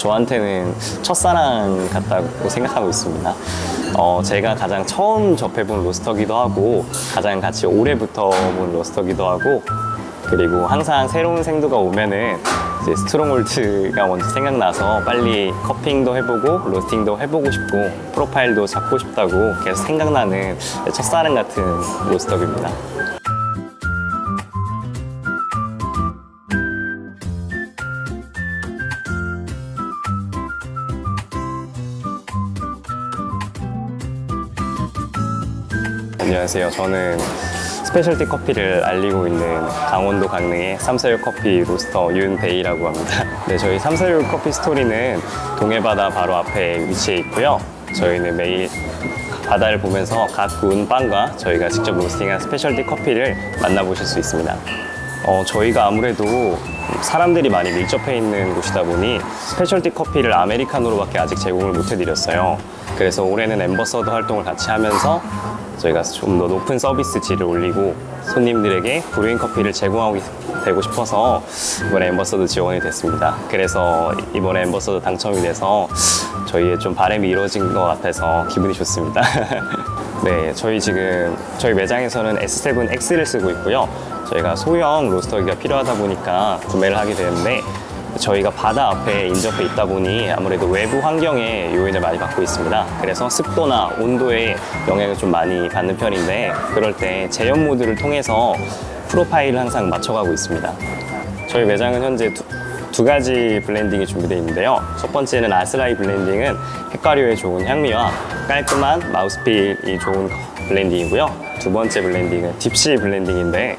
저한테는 첫사랑 같다고 생각하고 있습니다. 어, 제가 가장 처음 접해본 로스터기도 하고, 가장 같이 오래부터 본 로스터기도 하고, 그리고 항상 새로운 생두가 오면은 이제 스트롱홀드가 먼저 생각나서 빨리 커핑도 해보고, 로스팅도 해보고 싶고, 프로파일도 잡고 싶다고 계속 생각나는 첫사랑 같은 로스터기입니다. 안녕하세요. 저는 스페셜티 커피를 알리고 있는 강원도 강릉의 삼사육 커피 로스터 윤대희라고 합니다. 네, 저희 삼사육 커피 스토리는 동해바다 바로 앞에 위치해 있고요. 저희는 매일 바다를 보면서 각 구운 빵과 저희가 직접 로스팅한 스페셜티 커피를 만나보실 수 있습니다. 어, 저희가 아무래도 사람들이 많이 밀접해 있는 곳이다 보니 스페셜티 커피를 아메리카노로밖에 아직 제공을 못 해드렸어요. 그래서 올해는 엠버서더 활동을 같이 하면서 저희가 좀 더 높은 서비스 질을 올리고 손님들에게 브루잉 커피를 제공하고 되고 싶어서 이번에 엠버서더 지원이 됐습니다. 그래서 이번에 엠버서더 당첨이 돼서 저희의 좀 바람이 이루어진 것 같아서 기분이 좋습니다. 네, 저희 지금 저희 매장에서는 S7X를 쓰고 있고요. 저희가 소형 로스터기가 필요하다 보니까 구매를 하게 되는데 저희가 바다 앞에 인접해 있다 보니 아무래도 외부 환경에 요인을 많이 받고 있습니다. 그래서 습도나 온도에 영향을 좀 많이 받는 편인데 그럴 때 제형 모드를 통해서 프로파일을 항상 맞춰가고 있습니다. 저희 매장은 현재 두, 두 가지 블렌딩이 준비되어 있는데요. 첫 번째는 아스라이 블렌딩은 핵과류에 좋은 향미와 깔끔한 마우스필이 좋은 블렌딩이고요. 두 번째 블렌딩은 딥시 블렌딩인데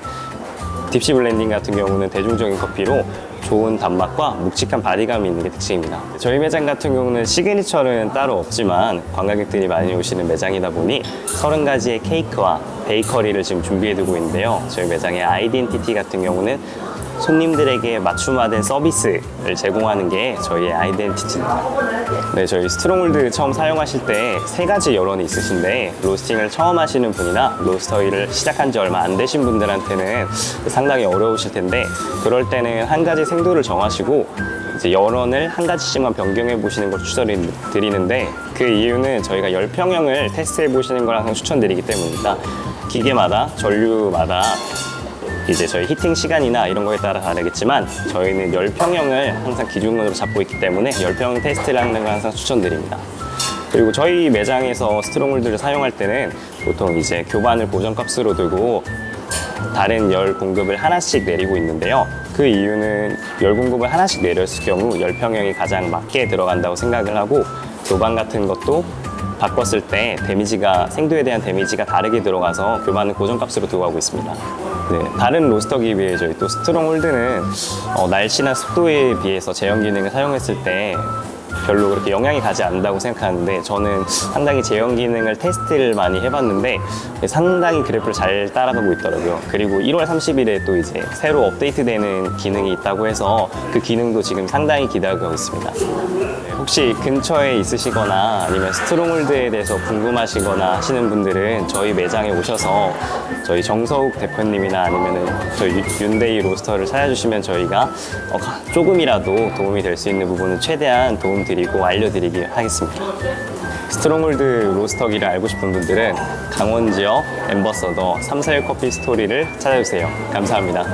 딥시 블렌딩 같은 경우는 대중적인 커피로 좋은 단맛과 묵직한 바디감이 있는 게 특징입니다. 저희 매장 같은 경우는 시그니처는 따로 없지만 관광객들이 많이 오시는 매장이다 보니 30가지의 케이크와 베이커리를 지금 준비해 두고 있는데요. 저희 매장의 아이덴티티 같은 경우는 손님들에게 맞춤화된 서비스를 제공하는 게 저희의 아이덴티티입니다. 네, 저희 스트롱홀드 처음 사용하실 때 세 가지 여론이 있으신데 로스팅을 처음 하시는 분이나 로스터 일을 시작한 지 얼마 안 되신 분들한테는 상당히 어려우실 텐데 그럴 때는 한 가지 생도를 정하시고 이제 여론을 한 가지씩만 변경해 보시는 걸 추천드리는데 그 이유는 저희가 열평형을 테스트해 보시는 걸 항상 추천드리기 때문입니다. 기계마다 전류마다 이제 저희 히팅 시간이나 이런 거에 따라 다르겠지만 저희는 열평형을 항상 기준으로 잡고 있기 때문에 열평 테스트를 하는 걸 항상 추천드립니다. 그리고 저희 매장에서 스트롱홀드를 사용할 때는 보통 이제 교반을 보정값으로 두고 다른 열 공급을 하나씩 내리고 있는데요. 그 이유는 열 공급을 하나씩 내렸을 경우 열평형이 가장 맞게 들어간다고 생각을 하고 교반 같은 것도 바꿨을 때 데미지가 생도에 대한 데미지가 다르게 들어가서 교반은 고정값으로 하고 있습니다. 네, 다른 로스터기에 비해 저희 또 스트롱홀드는 어, 날씨나 습도에 비해서 제형 기능을 사용했을 때 별로 그렇게 영향이 가지 않는다고 생각하는데 저는 상당히 제형 기능을 테스트를 많이 해봤는데 상당히 그래프를 잘 따라가고 있더라고요. 그리고 1월 30일에 또 이제 새로 업데이트되는 기능이 있다고 해서 그 기능도 지금 상당히 기대하고 있습니다. 혹시 근처에 있으시거나 아니면 스트롱홀드에 대해서 궁금하시거나 하시는 분들은 저희 매장에 오셔서 저희 정서욱 대표님이나 아니면은 저희 유- 윤데이 로스터를 찾아주시면 저희가 어, 가- 조금이라도 도움이 될 수 있는 부분은 최대한 도움 드리고 알려드리기 하겠습니다. 스트롱홀드 로스터기를 알고 싶은 분들은 강원 지역 엠버서더 341 커피 스토리를 찾아주세요. 감사합니다.